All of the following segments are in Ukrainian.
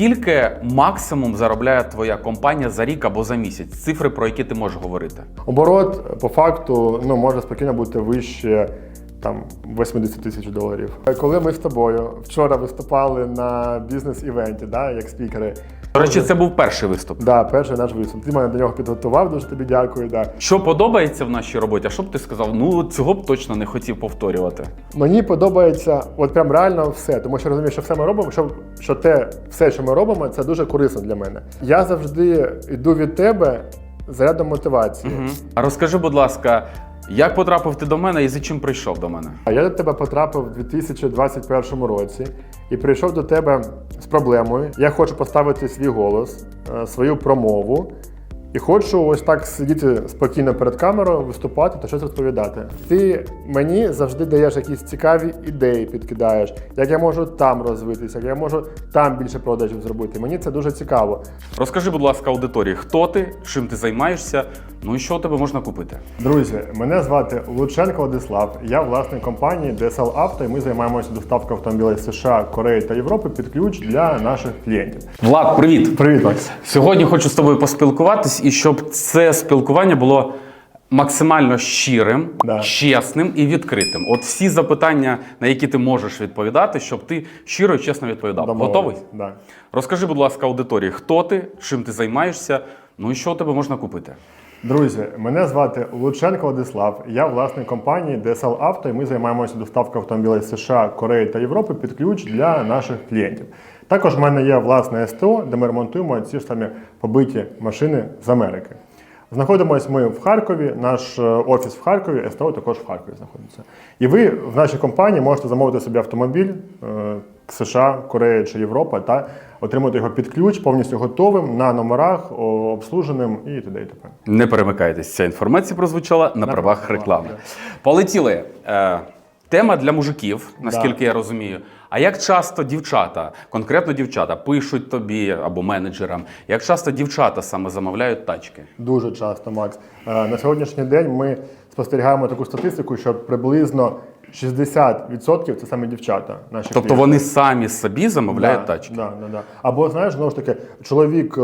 Скільки максимум заробляє твоя компанія за рік або за місяць? Цифри, про які ти можеш говорити? Оборот по факту ну, може спокійно бути вище там 80 тисяч доларів. Коли ми з тобою вчора виступали на бізнес-івенті, да, як спікери. До речі, це був перший виступ. Да, перший наш виступ. Ти мене до нього підготував, дуже тобі дякую. Да. Що подобається в нашій роботі? А що б ти сказав? Ну цього б точно не хотів повторювати. Мені подобається от прям реально все, тому що розумію, що все ми робимо, що, що те, все, що ми робимо, це дуже корисно для мене. Я завжди йду від тебе з рядом мотивації. Мгм. А розкажи, будь ласка, як потрапив ти до мене і за чим прийшов до мене? А я до тебе потрапив у 2021 році і прийшов до тебе з проблемою. Я хочу поставити свій голос, е, свою промову. І хочу ось так сидіти спокійно перед камерою, виступати та щось розповідати. Ти мені завжди даєш якісь цікаві ідеї, підкидаєш, як я можу там розвитися, як я можу там більше продажів зробити. Мені це дуже цікаво. Розкажи, будь ласка, аудиторії, хто ти, чим ти займаєшся, ну і що у тебе можна купити? Друзі, мене звати Лученко Владислав. Я власник компанії DSL Auto, і ми займаємося доставкою автомобілів з США, Кореї та Європи під ключ для наших клієнтів. Влад, привіт! Привіт, Макс. Сьогодні хочу з тобою поспілкуватись і щоб це спілкування було максимально щирим, Да. чесним і відкритим. От всі запитання, на які ти можеш відповідати, щоб ти щиро і чесно відповідав. Готовий? Да. Розкажи, будь ласка, аудиторії, хто ти, чим ти займаєшся, ну і що у тебе можна купити. Друзі, мене звати Лученко Владислав. Я власник компанії DSL Auto, і ми займаємося доставкою автомобілів США, Кореї та Європи під ключ для наших клієнтів. Також в мене є власне СТО, де ми ремонтуємо ці ж самі побиті машини з Америки. Знаходимось ми в Харкові, наш е, офіс в Харкові, СТО також в Харкові знаходиться. І ви в нашій компанії можете замовити собі автомобіль е, США, Корея чи Європа та отримати його під ключ повністю готовим на номерах, обслуженим і т.д. і т.п. Не перемикайтесь, ця інформація прозвучала на, правах правах, реклами. да. Полетіли. Е, тема для мужиків, наскільки я розумію. А як часто дівчата, конкретно дівчата, пишуть тобі або менеджерам, як часто дівчата саме замовляють тачки? Дуже часто, Макс. Е, На сьогоднішній день ми спостерігаємо таку статистику, що приблизно 60% це саме дівчата. Наші Тобто клієнти. вони самі собі замовляють да, тачки. Да, да, да. Або знаєш, знову ж таки, чоловік е,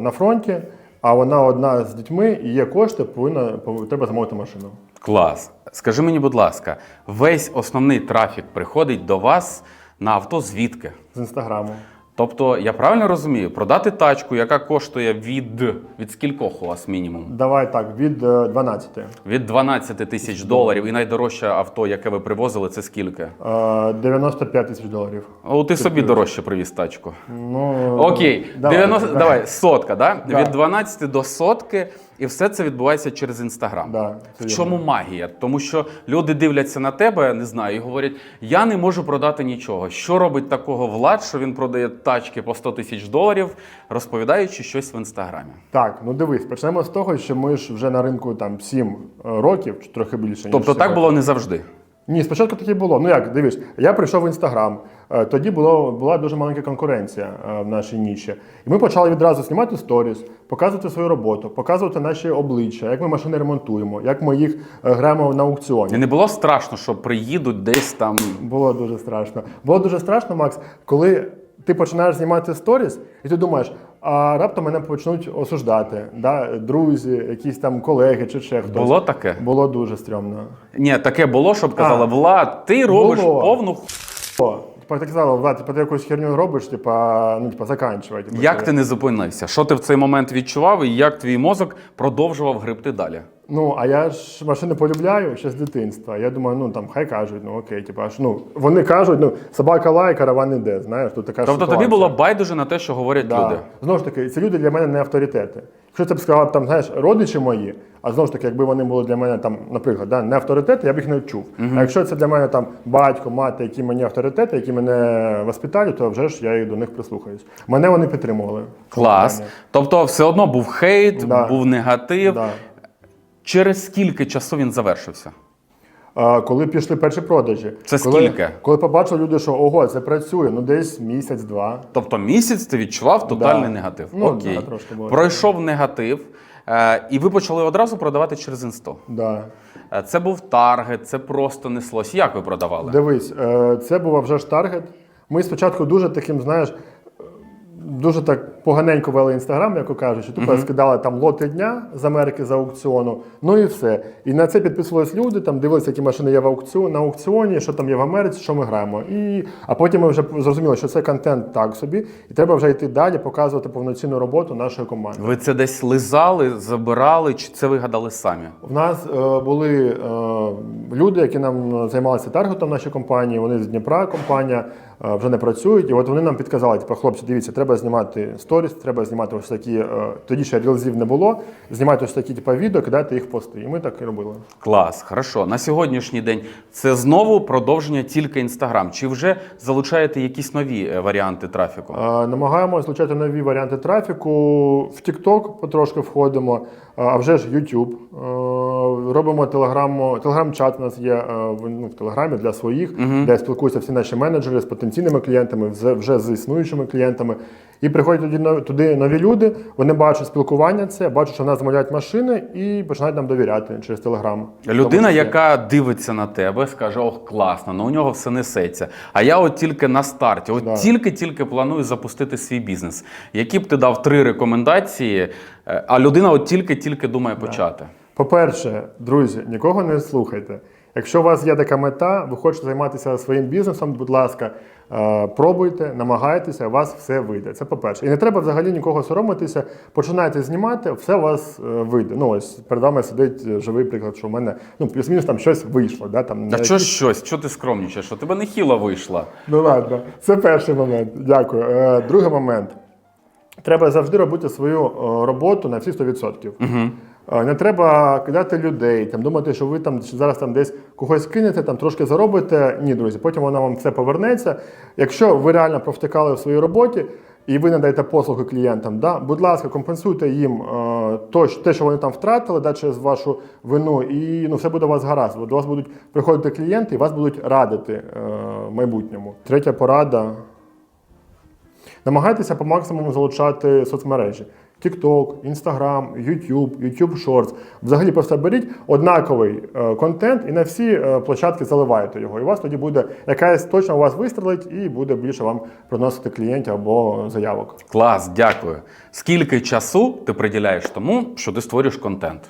на фронті, а вона одна з дітьми і є кошти, повинна пов- треба замовити машину. Клас. Скажи мені, будь ласка, весь основний трафік приходить до вас на авто звідки? З інстаграму. Тобто, я правильно розумію, продати тачку, яка коштує від, від скількох у вас мінімум? Давай так, від е, 12. Від 12 тисяч доларів і найдорожче авто, яке ви привозили, це скільки? Е, 95 тисяч доларів. О, ти собі дорожче привіз тачку. Ну, Окей, давай, 90, давай. давай, сотка, да? Да. Від 12 до сотки, і все це відбувається через інстаграм. Да, В чому магія? Тому що люди дивляться на тебе, не знаю, і говорять: я не можу продати нічого. Що робить такого влад, що він продає тачки по 100 тисяч доларів, розповідаючи щось в інстаграмі? Так, ну дивись, почнемо з того, що ми ж вже на ринку там 7 років, чи трохи більше. ніж Тобто так років. було не завжди. Ні, спочатку таке було. Ну як, дивись, я прийшов в інстаграм. е, Тоді було, була дуже маленька конкуренція е, в нашій ніші. І ми почали відразу знімати сторіс, показувати свою роботу, показувати наші обличчя, як ми машини ремонтуємо, як ми їх е, граємо на аукціоні. І не було страшно, що приїдуть десь там. Було дуже страшно. Було дуже страшно, Макс, коли ти починаєш знімати сторіс, і ти думаєш, а раптом мене почнуть осуждати, да? друзі, якісь там колеги чи ще хтось. Було таке? Було дуже стрьомно. Ні, таке було, щоб казали. Влад, ти робиш Було. повну ху. Типа ти казала, Влад, типа ти якусь херню робиш, типа, ну, типа, заканчивай. Типа, Як ти не зупинився? Що ти в цей момент відчував, і як твій мозок продовжував гребти далі? Ну, а я ж машини полюбляю ще з дитинства. Я думаю, ну там хай кажуть, ну окей, типа, аж, ну, вони кажуть, ну, собака лає, караван іде, знаєш, тут така Тобто ситуація. тобі було байдуже на те, що говорять Да. люди. Знову ж таки, ці люди для мене не авторитети. Якщо це б сказали, там, знаєш, родичі мої, а знову ж таки, якби вони були для мене там, наприклад, да, не авторитети, я б їх не чув. А якщо це для мене там батько, мати, які мені авторитети, які мене воспитали, то вже ж я і до них прислухаюсь. Мене вони підтримували. Клас. Тобто, все одно був хейт, Да. був негатив. Да. Через скільки часу він завершився? Коли пішли перші продажі. Це коли, скільки? Коли побачили люди, що ого, це працює, ну десь місяць-два. Тобто місяць ти відчував тотальний Да. негатив. Ну, Окей. да, трошки було. Пройшов негатив, е, і ви почали одразу продавати через інсто. Да. Е, Це був таргет, це просто неслось. Як ви продавали? Дивись, е, це був вже ж таргет. Ми спочатку дуже таким, знаєш, дуже так поганенько вели інстаграм, як кажучи. Тупо скидали там лоти дня з Америки з аукціону. Ну і все. І на це підписувались люди, там дивилися, які машини є в аукціоні, на аукціоні, що там є в Америці, що ми граємо. І, а потім ми вже зрозуміли, що це контент так собі, і треба вже йти далі, показувати повноцінну роботу нашої команди. Ви це десь лизали, забирали, чи це вигадали самі? У нас е, були е, люди, які нам займалися таргетом в нашій компанії. Вони з Дніпра компанія е, вже не працюють. І от вони нам підказали: типу, хлопці, дивіться, треба знімати сторіс, треба знімати ось такі. е, тоді ще рілзів не було. Знімати ось такі типу, відео, кидати їх в пости. І ми так і робили. Клас, хорошо. На сьогоднішній день це знову продовження тільки інстаграм. Чи вже залучаєте якісь нові е, варіанти трафіку? Е, Намагаємося злучати нові варіанти трафіку. В TikTok потрошки входимо, е, а вже ж YouTube. Е, Робимо телеграму, телеграм-чат у нас є е, в, ну, в телеграмі для своїх, де спілкуються всі наші менеджери з потенційними клієнтами, вже з існуючими клієнтами. І приходять туди, туди нові люди, вони бачать спілкування це, бачать, що в нас замовляють машини і починають нам довіряти через телеграм. Людина, яка дивиться на тебе, скаже: ох, класно, ну у нього все несеться. А я от тільки на старті, от Да. тільки-тільки планую запустити свій бізнес. Які б ти дав три рекомендації, е, а людина от тільки-тільки думає почати. По-перше, друзі, нікого не слухайте. Якщо у вас є така мета, ви хочете займатися своїм бізнесом, будь ласка, е, пробуйте, намагайтеся, у вас все вийде. Це по-перше. І не треба взагалі нікого соромитися. Починайте знімати, все у вас е, вийде. Ну ось перед вами сидить е, живий приклад, що в мене ну плюс-мінус там щось вийшло. Да? Там, Та не що щось, що ти скромнічаєш? У тебе нехіла вийшла. Ну ладно, це перший момент. Дякую. Другий момент. Треба завжди робити свою роботу на всі 100%. Угу. Не треба кидати людей, там, думати, що ви там зараз там десь когось кинете, там трошки заробите. Ні, друзі, потім воно вам все повернеться. Якщо ви реально провтикали в своїй роботі і ви надаєте послуги клієнтам, да, будь ласка, компенсуйте їм е, то, те, що вони там втратили, да, через вашу вину, і ну, все буде у вас гаразд. До вас будуть приходити клієнти і вас будуть радити е, майбутньому. Третя порада. Намагайтеся по максимуму залучати соцмережі. TikTok, Instagram, YouTube, YouTube Shorts. Взагалі просто беріть однаковий е, контент і на всі е, площадки заливаєте його. І у вас тоді буде якась точно у вас вистрелить і буде більше вам приносити клієнтів або заявок. Клас, дякую. Скільки часу ти приділяєш тому, що ти створюєш контент?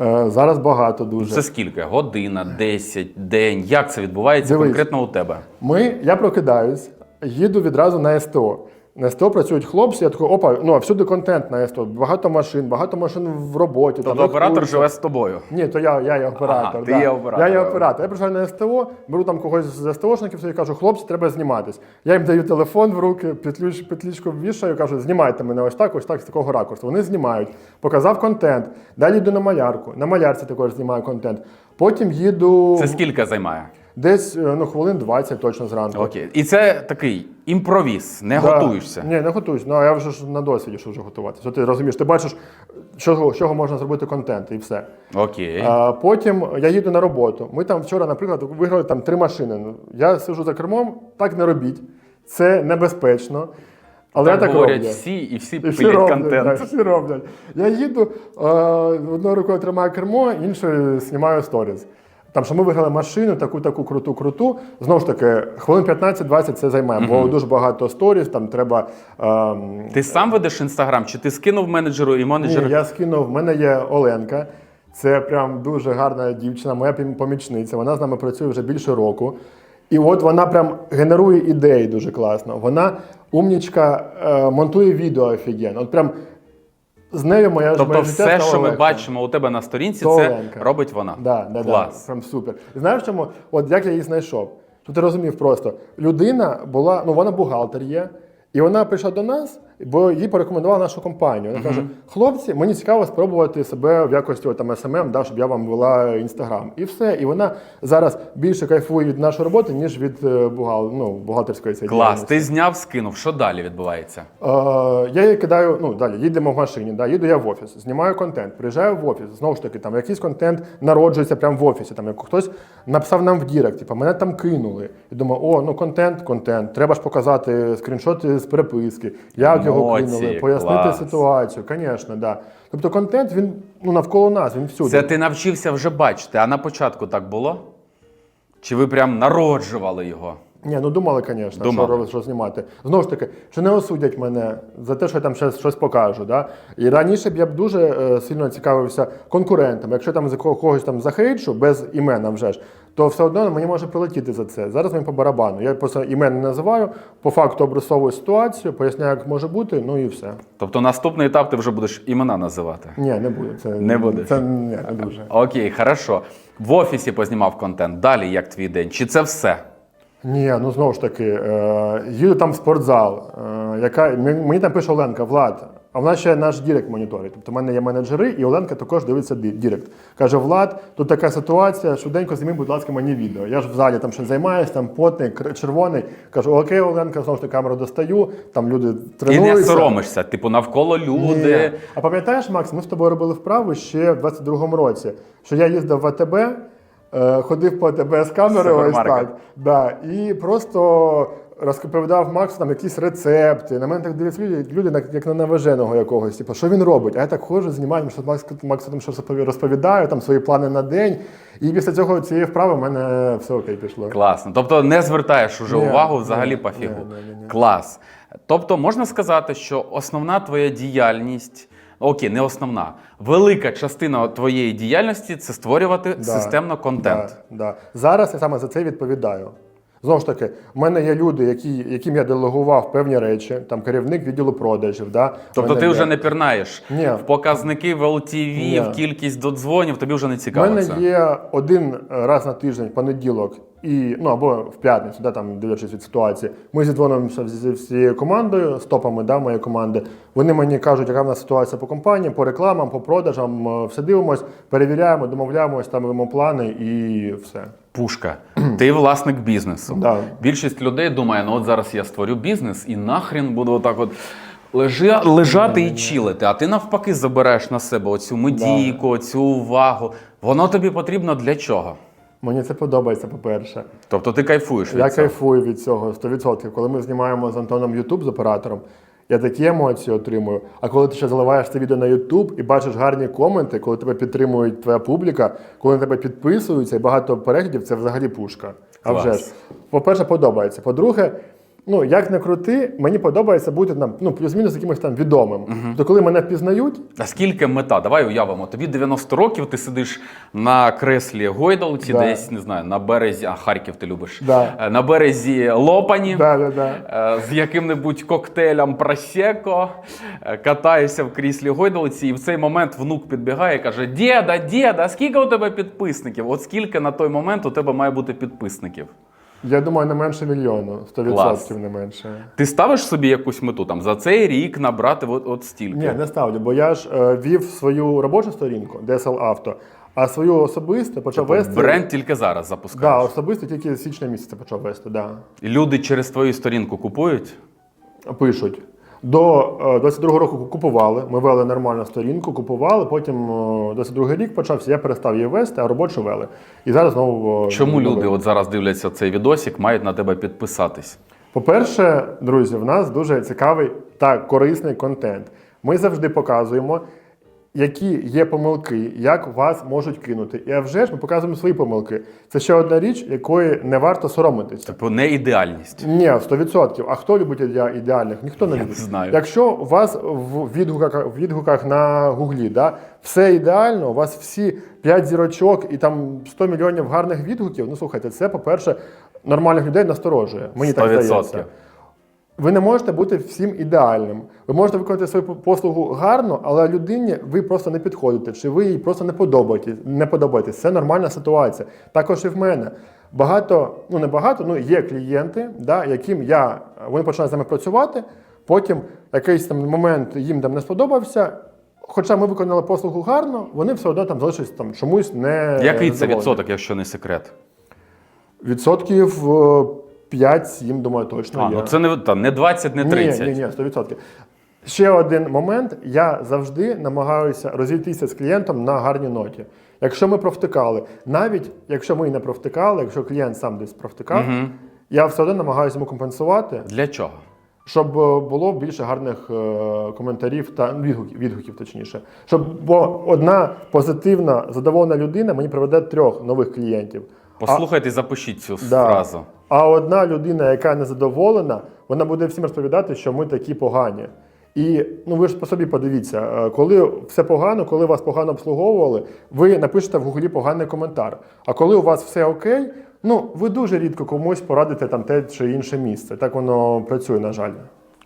Е, Зараз багато дуже. Це скільки? Година, 10, день. Як це відбувається Дивись. конкретно у тебе? Ми, я прокидаюсь, їду відразу на СТО. На СТО працюють хлопці, я такий, опа, ну всюди контент на СТО. Багато машин, багато машин в роботі. Тобто оператор живе з тобою. Ні, то я, я є оператор. Ага, ти да. є оператор. Я є оператор. Я приїжджаю на СТО, беру там когось з СТОшників і кажу, хлопці, треба зніматись. Я їм даю телефон в руки, петлюч, петлічку вішаю, кажу, знімайте мене ось так, ось так, з такого ракурсу. Вони знімають. Показав контент. Далі йду на малярку. На малярці також знімаю контент. Потім їду Це скільки займає? Десь е, ну, хвилин 20 точно зранку. Окей. І це такий імпровіз, не Да. готуєшся. Ні, не готуюсь. Ну, а я вже ж на досвіді, що вже готуватися. Що ти розумієш, ти бачиш, з чого, з чого можна зробити контент і все. Окей. А, потім я їду на роботу. Ми там вчора, наприклад, виграли там три машини. Ну, Я сиджу за кермом, так не робіть. Це небезпечно. Але так я так говорять роблю. всі, і всі І всі пилять роблять, контент. так, всі роблять. Я їду, е, одною рукою тримаю кермо, іншою знімаю сторіз. Там, що ми виграли машину, таку, таку круту, круту. Знову ж таки, хвилин 15-20 це займає, бо дуже багато сторіз, там треба. ем, Ти сам ведеш інстаграм, чи ти скинув менеджеру і менеджер? ні, я скинув. В мене є Оленка. Це прям дуже гарна дівчина, моя помічниця. Вона з нами працює вже більше року. І от вона прям генерує ідеї дуже класно. Вона умнічка, е, монтує відео офігенно. От прям з нею моя Тобто моє життя все, що ми легше. бачимо у тебе на сторінці, То це Оленка. робить вона. Да, да, Клас. Да, прям супер. І знаєш чому? От як я її знайшов? То ти розумів просто, людина була, ну вона бухгалтер є, і вона прийшла до нас, бо їй порекомендувала нашу компанію. Вона каже: хлопці, мені цікаво спробувати себе в якості от, там СММ, да, щоб я вам вела інстаграм. І все. І вона зараз більше кайфує від нашої роботи, ніж від е, бухгал... ну, бухгалтерської цієї Клас. діяльності. Ти зняв, скинув. Що далі відбувається? Е, я її кидаю, ну далі їдемо в машині, да, їду я в офіс, знімаю контент, приїжджаю в офіс. Знову ж таки, там якийсь контент народжується прямо в офісі. Там як хтось написав нам в Дірект, типу, мене там кинули. І думаю, о, ну контент, контент. Треба ж показати скріншоти з переписки, як його Емоції, кинули, пояснити клас. ситуацію. Звісно, да. Тобто контент він ну навколо нас, він всюди. Це ти навчився вже бачити, а на початку так було? Чи ви прям народжували його? Ні, ну думали, звісно, Думали. що, ро- що знімати. Знову ж таки, чи не осудять мене за те, що я там щось, щось покажу. Да? І раніше б я б дуже е, сильно цікавився конкурентами. Якщо там за кого- когось там захейчу, без імена вже ж, то все одно мені може прилетіти за це. Зараз мені по барабану. Я просто імен не називаю, по факту обрисовую ситуацію, поясняю, як може бути, ну і все. Тобто наступний етап ти вже будеш імена називати. Ні, не буде. Це, Не будеш? Це ні, не дуже. Окей, хорошо. В офісі познімав контент. Далі як твій день? Чи це все? Ні, ну знову ж таки, е, їду там в спортзал, е, яка мені там пише Оленка, Влад, а в нас ще наш Дірект моніторить. Тобто в мене є менеджери, і Оленка також дивиться Дірект. Каже: Влад, тут така ситуація, швиденько зніми, будь ласка, мені відео. Я ж в залі там ще займаюся, там потний, червоний. Кажу, окей, Оленка, знову ж таки камеру достаю, там люди І тренуються. не соромишся, типу, навколо люди. Ні. А пам'ятаєш, Макс, ми з тобою робили вправу ще в 22-му році, що я їздив в АТБ, ходив по АТБ з камерою, ось так. Да, і просто розповідав Максу там якісь рецепти. На мене так дивляться люди, люди як на наваженого якогось. Типу, що він робить? А я так ходжу, знімаю, що Макс, Максу там щось розповідаю, там свої плани на день. І після цього цієї вправи в мене все окей пішло. Класно. Тобто не звертаєш уже Ні, увагу ні, взагалі ні, пофігу. ні, ні, ні. Клас. Тобто можна сказати, що основна твоя діяльність. Окей, не основна. Велика частина твоєї діяльності це створювати Да, системно контент. Да, да. Зараз я саме за це відповідаю. Знову ж таки, в мене є люди, які, яким я делегував певні речі, там керівник відділу продажів. Да? Тобто ти є- вже не пірнаєш Ні. в показники в LTV, Ні. в кількість додзвонів, тобі вже не У мене це. є один раз на тиждень, понеділок, і, ну або в п'ятницю, да, там, дивлячись від ситуації. Ми зідзвонимося зі всією командою, з топами да, моєї команди. Вони мені кажуть, яка в нас ситуація по компанії, по рекламам, по продажам. е, Все дивимось, перевіряємо, домовляємось, ставимо плани і все. Пушка. Ти власник бізнесу. Да. Більшість людей думає, ну от зараз я створю бізнес і нахрін буду отак от. Лежа, лежати і чилити, а ти навпаки забереш на себе оцю медійку, оцю увагу. Воно тобі потрібно для чого? Мені це подобається, по-перше. Тобто ти кайфуєш від Я цього. кайфую від цього 100%. Коли ми знімаємо з Антоном YouTube з оператором, я такі емоції отримую. А коли ти ще заливаєш це відео на YouTube і бачиш гарні коменти, коли тебе підтримують твоя публіка, коли на тебе підписуються і багато переглядів, це взагалі пушка. А Клас. вже ж. По-перше, подобається. По-друге, ну як не крути, мені подобається бути там, ну, плюс-мінус якимось там відомим. То коли мене впізнають, А скільки мета? Давай уявимо. Тобі 90 років, ти сидиш на креслі гойдалці, Да. десь не знаю, на березі, а Харків ти любиш. Да. Е, На березі Лопані. да, да, да. е, З яким-небудь коктейлем просеко, е, катаєшся в кріслі гойдалці, і в цей момент внук підбігає і каже: Діда, діда, скільки у тебе підписників? От скільки на той момент у тебе має бути підписників? Я думаю, не менше мільйону, 100% Клас. не менше. Ти ставиш собі якусь мету там за цей рік набрати от, от стільки? Ні, не ставлю, бо я ж е, вів свою робочу сторінку DSL Auto, а свою особисту почав вести. Бренд тільки зараз Да, запускаєш. особисто тільки з січня місяця почав вести. Да. І Люди через твою сторінку купують. Пишуть. До е, 22-го року купували. Ми вели нормальну сторінку, купували. Потім е, 22-й рік почався, я перестав її вести, а робочу вели. І зараз знову. е, Чому люди от зараз дивляться цей відосик, мають на тебе підписатись? По-перше, друзі, в нас дуже цікавий та корисний контент. Ми завжди показуємо, які є помилки, як вас можуть кинути. І а вже ж ми показуємо свої помилки. Це ще одна річ, якої не варто соромитися. Типу, не ідеальність. Ні, 100%. А хто любить ідеа- ідеальних? Ніхто не Я любить. не знаю. Якщо у вас в відгуках, в відгуках на гуглі да, все ідеально, у вас всі 5 зірочок і там 100 мільйонів гарних відгуків, ну слухайте, це, по-перше, нормальних людей насторожує. Мені так 100%. здається. Ви не можете бути всім ідеальним. Ви можете виконати свою послугу гарно, але людині ви просто не підходите, чи ви їй просто не подобаєтесь. Не подобаєтесь. Це нормальна ситуація. Також і в мене. Багато, ну не багато, ну є клієнти, да, яким я вони починають з нами працювати. Потім якийсь там момент їм там не сподобався. Хоча ми виконали послугу гарно, вони все одно там залишились там чомусь не Який це відсоток, якщо не секрет? Відсотків е, 5-7, думаю, точно А, є. ну це не, та, не 20, не 30. Ні, ні, ні, 100%. Ще один момент. Я завжди намагаюся розійтися з клієнтом на гарній ноті. Якщо ми провтикали, навіть якщо ми не провтикали, якщо клієнт сам десь провтикав, я все одно намагаюся йому компенсувати, Для чого? щоб е, було більше гарних е, коментарів та ну, відгуків, відгуків, точніше. Щоб бо одна позитивна, задоволена людина мені приведе трьох нових клієнтів. Послухайте і запишіть цю Да. фразу. А одна людина, яка незадоволена, вона буде всім розповідати, що ми такі погані. І ну ви ж по собі подивіться, е, коли все погано, коли вас погано обслуговували, ви напишете в гуглі поганий коментар. А коли у вас все окей, ну ви дуже рідко комусь порадите там те чи інше місце. Так воно працює, на жаль.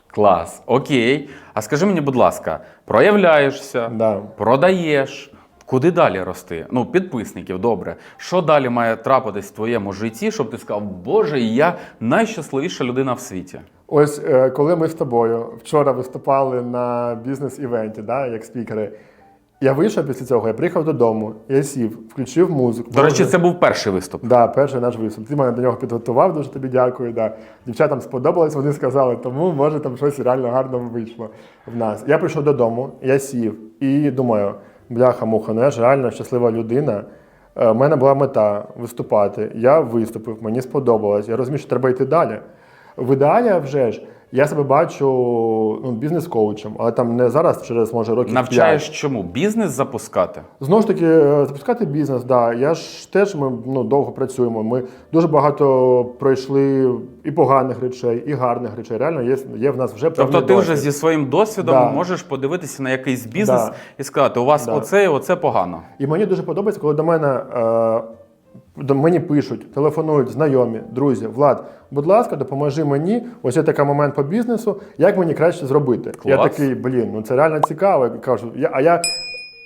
Клас. Окей. А скажи мені, будь ласка, проявляєшся, Да. продаєш. Куди далі рости? Ну, підписників, добре. Що далі має трапитись в твоєму житті, щоб ти сказав, Боже, я найщасливіша людина в світі? Ось е, коли ми з тобою вчора виступали на бізнес-івенті, да, як спікери, я вийшов після цього, я приїхав додому, я сів, включив музику. До речі, це був перший виступ. Да, перший наш виступ. Ти мене до нього підготував, дуже тобі дякую. Да. Дівчатам сподобалось, вони сказали, тому може там щось реально гарно вийшло в нас. Я прийшов додому, я сів і думаю, бляха-муха, я ж реально щаслива людина. У мене була мета виступати. Я виступив, мені сподобалось. Я розумію, що треба йти далі. В ідеалі вже ж я себе бачу ну, бізнес-коучем, але там не зараз, через може років Навчаєш п'ять. чому? Бізнес запускати? Знову ж таки, е, запускати бізнес, да. Я ж теж ми ну, довго працюємо. Ми дуже багато пройшли і поганих речей, і гарних речей. Реально є, є в нас вже Тобто ти вже зі своїм досвідом Да. можеш подивитися на якийсь бізнес Да. і сказати, у вас Да. оце і оце погано. І мені дуже подобається, коли до мене е, мені пишуть, телефонують знайомі, друзі, Влад, будь ласка, допоможи мені. Ось є такий момент по бізнесу. Як мені краще зробити? Я такий, блін, ну це реально цікаво. Я кажу, я, а я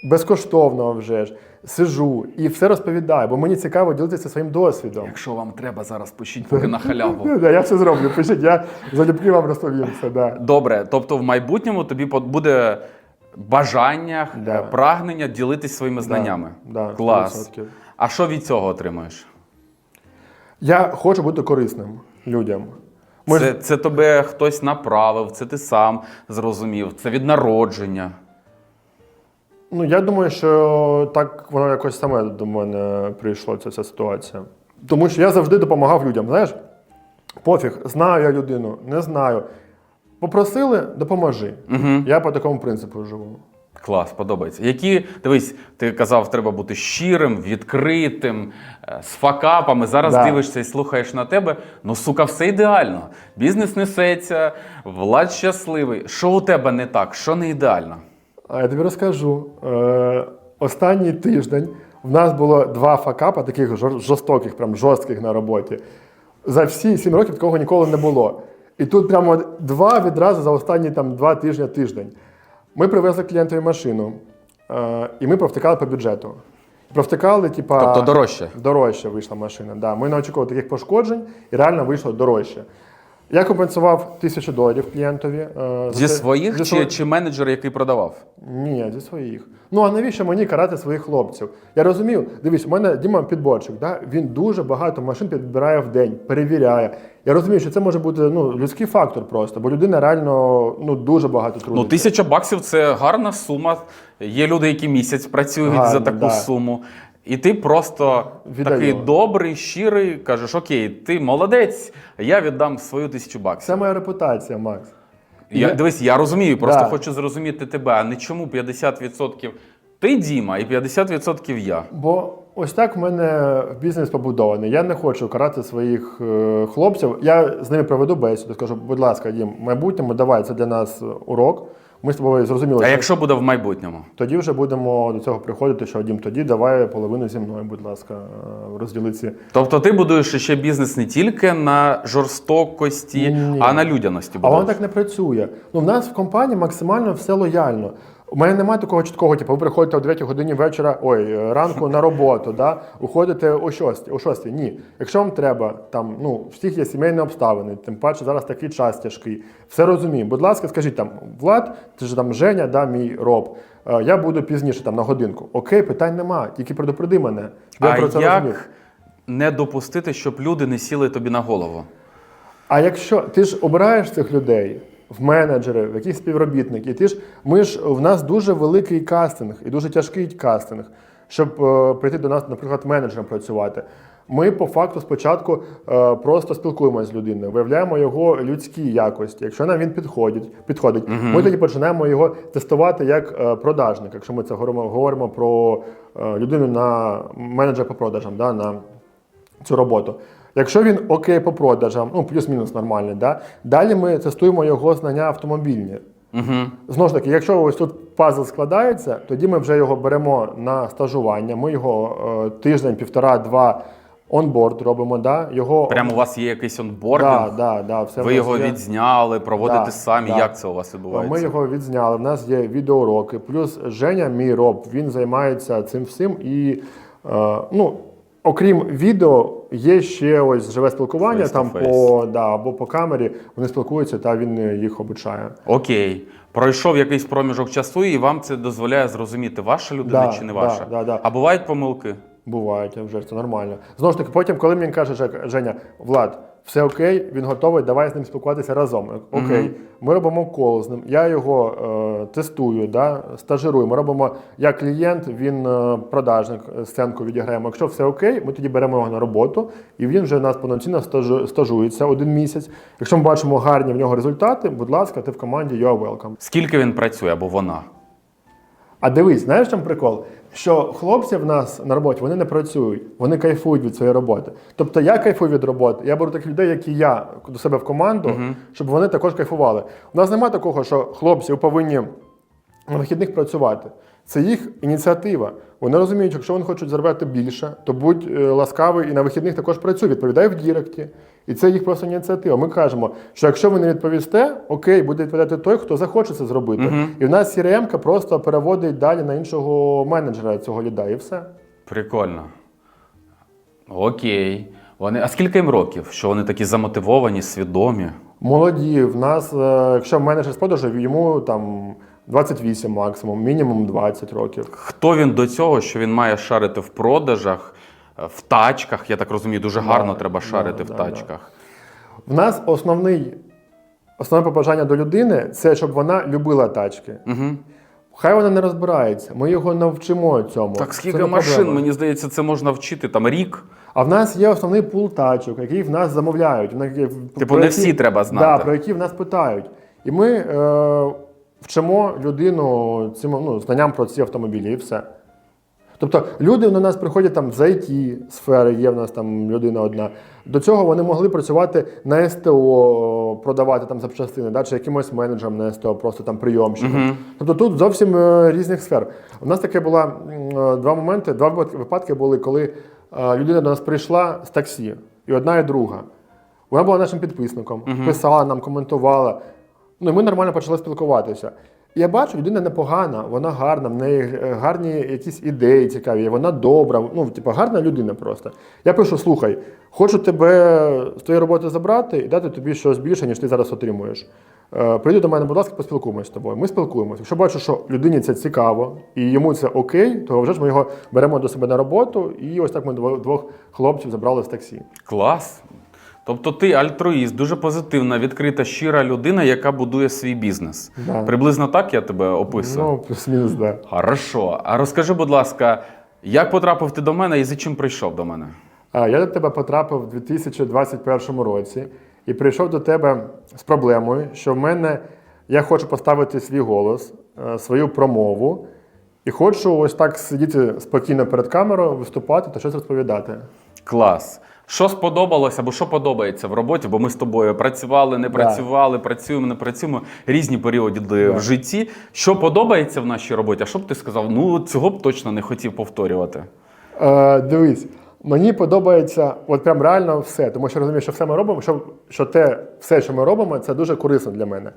безкоштовно вже ж сижу і все розповідаю, бо мені цікаво ділитися своїм досвідом. Якщо вам треба, зараз пишіть поки на халяву. Я все зроблю. Пишіть, я залюбки вам розповім все. Добре, тобто в майбутньому тобі буде бажання, прагнення ділитись своїми знаннями. Клас. 100%. А що від цього отримуєш? Я хочу бути корисним людям. Ми Це, ж- це тебе хтось направив, це ти сам зрозумів, це від народження. Ну, я думаю, що так воно якось саме до мене прийшло, ця вся ситуація. Тому що я завжди допомагав людям. Знаєш, пофіг, знаю я людину, не знаю. Попросили, допоможи. Угу. Я по такому принципу живу. Клас, подобається. Які, дивись, ти казав, треба бути щирим, відкритим, е, з факапами. Зараз Да. дивишся і слухаєш на тебе. Ну, сука, все ідеально. Бізнес несеться, влад щасливий. Що у тебе не так? Що не ідеально? А я тобі розкажу. Е, останній тиждень в нас було два факапа, таких жорстоких, прям жорстких на роботі. За всі сім років такого ніколи не було. І тут прямо два відразу за останні там, два тижні тиждень. Ми привезли клієнтові машину, е, і ми провтикали по бюджету. Провтикали, типа. Тобто дорожче. Дорожче вийшла машина. Да. Ми не очікували таких пошкоджень і реально вийшло дорожче. Я компенсував тисячу доларів клієнтові. е, Зі своїх зі чи, сво- чи менеджер, який продавав? ні, зі своїх. Ну а навіщо мені карати своїх хлопців? Я розумію, дивись, у мене Діма підборчик, да? він дуже багато машин підбирає в день, перевіряє. Я розумію, що це може бути ну, людський фактор просто, бо людина реально ну, дуже багато трудиться. Ну, тисяча баксів це гарна сума. Є люди, які місяць працюють Гарно, за таку да. суму. І ти просто Віддаю. такий добрий, щирий, кажеш: Окей, ти молодець, я віддам свою тисячу баксів. Це моя репутація, Макс. Я, Я- Дивись, я розумію, просто Да. хочу зрозуміти тебе, а не чому 50% ти Діма і 50% я. Бо ось так в мене бізнес побудований. Я не хочу карати своїх е, хлопців. Я з ними проведу бесіду, скажу, будь ласка, Дім, в майбутньому давай, це для нас урок. Ми з тобою зрозуміли, А що якщо буде в майбутньому? тоді вже будемо до цього приходити, що Дім, тоді давай половину зі мною, будь ласка, розділи ці. Тобто ти будуєш ще бізнес не тільки на жорстокості, Ні. а на людяності. А воно так не працює. Ну, в нас в компанії максимально все лояльно. У мене немає такого чіткого, типу, ви приходите о 9 годині вечора, ой, е, ранку на роботу, да? уходите о 6, о 6. Ні. Якщо вам треба, там, ну, всіх є сімейні обставини, тим паче зараз такий час тяжкий. Все розумію. Будь ласка, скажіть там, Влад, це ж там Женя, да, мій роб. е, Я буду пізніше там на годинку. Окей, питань нема, тільки предупреди мене. я А про це як розумів. не допустити, щоб люди не сіли тобі на голову? А якщо ти ж обираєш цих людей в менеджери, в якісь співробітники, ти ж ми ж в нас дуже великий кастинг і дуже тяжкий кастинг, щоб е, прийти до нас, наприклад, менеджером працювати. Ми по факту спочатку е, просто спілкуємося з людиною, виявляємо його людські якості. Якщо нам він підходить, підходить, ми тоді починаємо його тестувати як е, продажник. Якщо ми це говоримо, говоримо про е, людину на менеджера по продажам, да, на цю роботу. Якщо він окей по продажам, ну плюс-мінус нормальний, да? далі ми тестуємо його знання автомобільні. Угу. Знову ж таки, якщо ось тут пазл складається, тоді ми вже його беремо на стажування. Ми його е, тиждень, півтора, два онборд робимо. Да? Його Прямо у вас є якийсь онбординг, да, да, да, все ви його є. відзняли, проводите Да, самі. да. Як це у вас відбувається? Ми його відзняли. В нас є відеоуроки. Плюс Женя, мій роб, він займається цим всім. І е, ну, окрім відео, є ще ось живе спілкування Face там face. по да, або по камері. Вони спілкуються та він їх обучає. Окей. Пройшов якийсь проміжок часу, і вам це дозволяє зрозуміти, ваша людина Да, чи не ваша. да, да. А бувають помилки? Бувають, вже це нормально. Знову ж таки, потім, коли мені каже Женя, Влад, все окей, він готовий, давай з ним спілкуватися разом. Окей, ми робимо кол з ним. Я його е, тестую, да, стажирую. Ми робимо я клієнт, він е, продажник, е, сценку відіграємо. Якщо все окей, ми тоді беремо його на роботу, і він вже у нас повноцінно стажу- стажується один місяць. Якщо ми бачимо гарні в нього результати, будь ласка, ти в команді you are welcome. Скільки він працює або вона? А дивись, знаєш чому прикол? Що хлопці в нас на роботі вони не працюють, вони кайфують від своєї роботи. Тобто я кайфую від роботи, я беру таких людей, як і я, до себе в команду, щоб вони також кайфували. У нас немає такого, що хлопці повинні на вихідних працювати. Це їх ініціатива. Вони розуміють, якщо вони хочуть заробляти більше, то будь е, ласкавий і на вихідних також працюй, відповідай в Діректі. І це їх просто ініціатива. Ми кажемо, що якщо ви не відповісте, окей, буде відповідати той, хто захоче це зробити. І в нас CRM просто переводить далі на іншого менеджера цього ліда, і все. Прикольно. Окей. Вони... А скільки їм років? Що вони такі замотивовані, свідомі? Молоді, в нас, е, якщо менеджер з продажу, йому там 28 максимум, мінімум 20 років. Хто він до цього, що він має шарити в продажах, в тачках? Я так розумію, дуже гарно треба шарити в да, тачках. В нас основний, основне побажання до людини це щоб вона любила тачки. Угу. Хай вона не розбирається, ми його навчимо цьому. Так скільки машин, проблема. мені здається, це можна вчити там рік. А в нас є основний пул тачок, який в нас замовляють. Типу, про не які- всі треба знати. Да, про які в нас питають. І ми е, вчимо людину цим ну, знанням про ці автомобілі і все. Тобто люди до нас приходять там з IT сфери, є в нас там людина одна. До цього вони могли працювати на СТО, продавати там запчастини, да, чи якимось менеджером на СТО, просто там прийомщиком. Тобто тут зовсім е, різних сфер. У нас таке було е, два моменти, два випадки- були, коли е, людина до нас прийшла з таксі, і одна, і друга. Вона була нашим підписником, писала нам, коментувала. Ну і ми нормально почали спілкуватися. Я бачу, людина непогана, вона гарна, в неї е, гарні якісь ідеї цікаві, вона добра, ну, типу, гарна людина просто. Я пишу: слухай, хочу тебе з твоєї роботи забрати і дати тобі щось більше, ніж ти зараз отримуєш. Е, Прийди до мене, будь ласка, поспілкуємося з тобою. Ми спілкуємося. Якщо бачу, що людині це цікаво і йому це окей, то вже ж ми його беремо до себе на роботу, і ось так ми двох хлопців забрали з таксі. Клас. Тобто ти альтруїст, дуже позитивна, відкрита, щира людина, яка будує свій бізнес. Да. Приблизно так я тебе описую. Ну, плюс-мінус, да. Хорошо. А розкажи, будь ласка, як потрапив ти до мене і за чим прийшов до мене? А, Я до тебе потрапив у 2021 році і прийшов до тебе з проблемою, що в мене я хочу поставити свій голос, е, свою промову, і хочу ось так сидіти спокійно перед камерою, виступати та щось розповідати. Клас. Що сподобалось або що подобається в роботі? Бо ми з тобою працювали, не працювали, працюємо, не працюємо різні періоди в житті. Що подобається в нашій роботі? А що б ти сказав? Ну цього б точно не хотів повторювати. Е, дивись, мені подобається от прям реально все, тому що розумію, що все ми робимо, що, що те, все, що ми робимо, це дуже корисно для мене.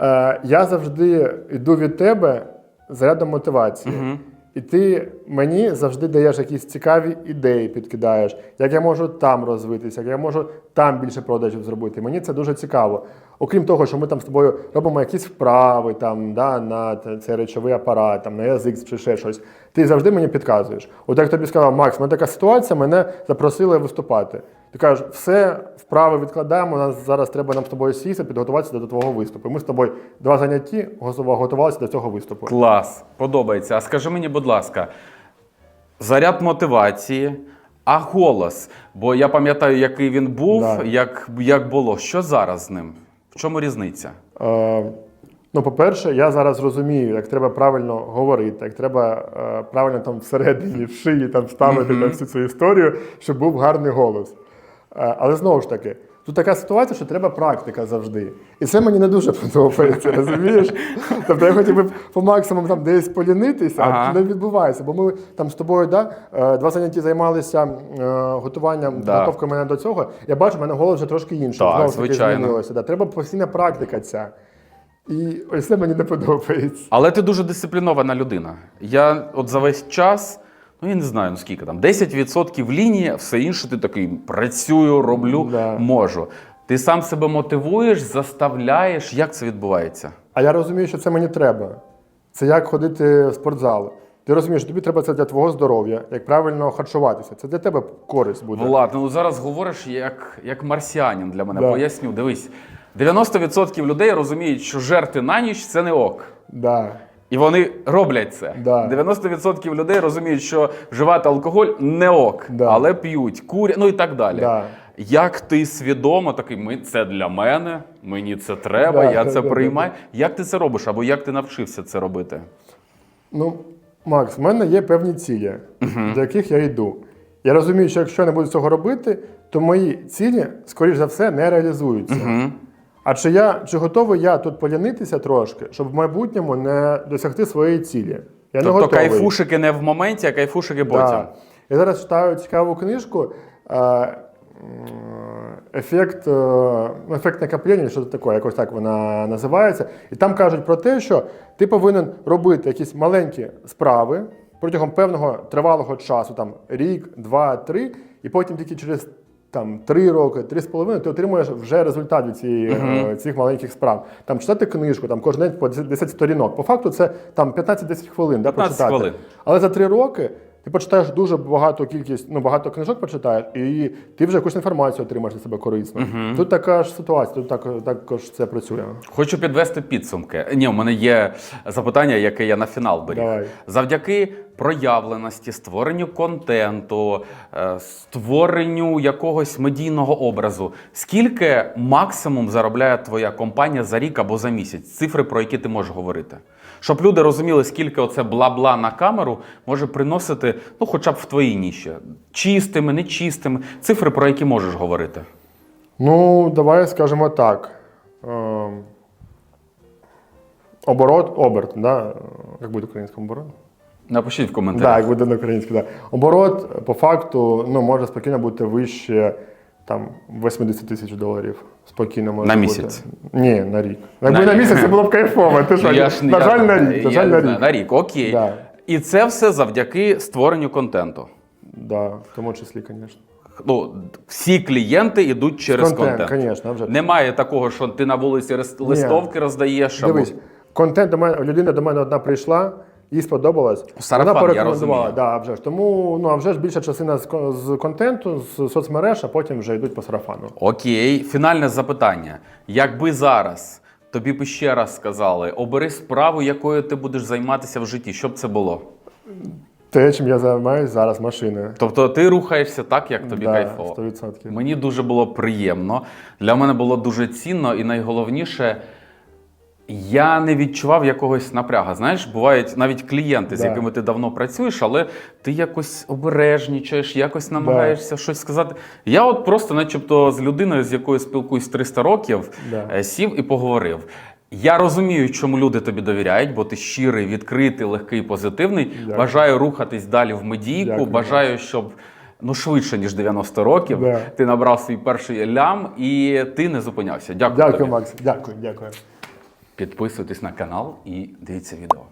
Е, я завжди йду від тебе з мотивації. мотивації. І ти мені завжди даєш якісь цікаві ідеї, підкидаєш, як я можу там розвитися, як я можу там більше продажів зробити. Мені це дуже цікаво. Окрім того, що ми там з тобою робимо якісь вправи там, да, на цей речовий апарат, там, на язик чи ще щось. Ти завжди мені підказуєш. От як тобі сказав, Макс, в мене така ситуація, мене запросили виступати. Ти кажеш, все, вправи відкладаємо, нас зараз треба нам з тобою сісти, підготуватися до твого виступу. Ми з тобою два занятті готувалися до цього виступу. Клас, подобається. А скажи мені, будь ласка, заряд мотивації, а голос. Бо я пам'ятаю, який він був, Да. як, як було. Що зараз з ним? В чому різниця? Е, ну, по-перше, я зараз розумію, як треба правильно говорити, як треба е, правильно там всередині, в шиї там ставити на всю цю історію, щоб був гарний голос. Е, Але знову ж таки, тут така ситуація, що треба практика завжди. І це мені не дуже подобається, розумієш? Тобто я хотів би по максимуму там десь полінитися, Ага. а не відбувається. Бо ми там з тобою да, е, два заняття займалися е, готуванням, Да. підготовкою мене до цього. Я бачу, в мене голос вже трошки інший. Так, звичайно. змінилося. Да. Треба постійна практика ця. І ось це мені не подобається. Але ти дуже дисциплінована людина. Я от за весь час, ну я не знаю, ну скільки там, 10% лінії, все інше ти такий працюю, роблю, Да. можу. Ти сам себе мотивуєш, заставляєш. Як це відбувається? А я розумію, що це мені треба. Це як ходити в спортзал. Ти розумієш, тобі треба це для твого здоров'я, як правильно харчуватися. Це для тебе користь буде. Влад, ну зараз говориш як, як марсіанин для мене. Да. Поясню, дивись. 90% людей розуміють, що жерти на ніч це не ок. Да. І вони роблять це. Да. 90% людей розуміють, що вживати алкоголь не ок, Да. але п'ють, курять, ну і так далі. Да. Як ти свідомо такий, ми це для мене, мені це треба, Да, я да, це да, приймаю. Як ти це робиш? Або як ти навчився це робити? Ну, Макс, в мене є певні цілі, до яких я йду. Я розумію, що якщо я не буду цього робити, то мої цілі, скоріш за все, не реалізуються. А чи я чи готовий я тут полянитися трошки, щоб в майбутньому не досягти своєї цілі? Я не тобто готовий. кайфушики не в моменті, а кайфушики потім. Да. Я зараз читаю цікаву книжку. е, Ефект, е, ну, ефект накоплення, що це таке, якось так вона називається. І там кажуть про те, що ти повинен робити якісь маленькі справи протягом певного тривалого часу, там рік, два, три, і потім тільки через там три роки, три з половиною, ти отримуєш вже результат від цієї, е, цих маленьких справ. Там читати книжку, там кожен день по 10 10 сторінок. По факту це там 15-10 хвилин, да, 15 прочитати. хвилин. Але за три роки ти почитаєш дуже багато кількість, ну багато книжок почитаєш, і ти вже якусь інформацію отримаєш для себе корисну. Тут така ж ситуація, тут так, також це працює. Хочу підвести підсумки. Ні, у мене є запитання, яке я на фінал беріг. Давай. Завдяки проявленості, створенню контенту, е, створенню якогось медійного образу. Скільки максимум заробляє твоя компанія за рік або за місяць? Цифри, про які ти можеш говорити? Щоб люди розуміли, скільки оце бла-бла на камеру може приносити, ну, хоча б в твоїй ніші. Чистими, нечистими. Цифри, про які можеш говорити. Ну, давай скажемо так. Ем, оборот, оберт, да? як буде українською оборот? Напишіть в Так, коментарях. як буде на українській, да. Оборот, по факту, ну, може спокійно бути вище там, 80 тисяч доларів. Спокійно може На бути. місяць? Ні, на рік. Якби На на, місяць це було б кайфово. Ти що, Ну, я ж- на я- жаль, на рік. я На жаль, на рік. на рік, окей. Да. І це все завдяки створенню контенту. Да, в тому числі, звісно. Ну, всі клієнти йдуть через контент. Звісно, вже. Немає такого, що ти на вулиці листовки роздаєш. або- контент до мене, людина до мене одна прийшла, їй сподобалось. Сарафан, вона порекомендувала. розумію. Да, вже ж. Тому ну, а вже ж більша частина з, з контенту, з соцмереж, а потім вже йдуть по сарафану. Окей, фінальне запитання. Якби зараз тобі б ще раз сказали, обери справу, якою ти будеш займатися в житті, що б це було? Те, чим я займаюся зараз машиною. Тобто ти рухаєшся так, як тобі Да, кайфово. 100%. Мені дуже було приємно. Для мене було дуже цінно, і найголовніше, я не відчував якогось напряга. Знаєш, бувають навіть клієнти, з Да. якими ти давно працюєш, але ти якось обережнічаєш, якось намагаєшся щось сказати. Я от просто, начебто, з людиною, з якою спілкуюсь 300 років, Да. е, сів і поговорив. Я розумію, чому люди тобі довіряють, бо ти щирий, відкритий, легкий, позитивний. Дякую. Бажаю рухатись далі в медійку. Дякую, Бажаю, щоб ну швидше ніж 90 років Да. ти набрав свій перший лям і ти не зупинявся. Дякую. Дякую, тобі. Макс. Дякую, дякую. Підписуйтесь на канал і дивіться відео.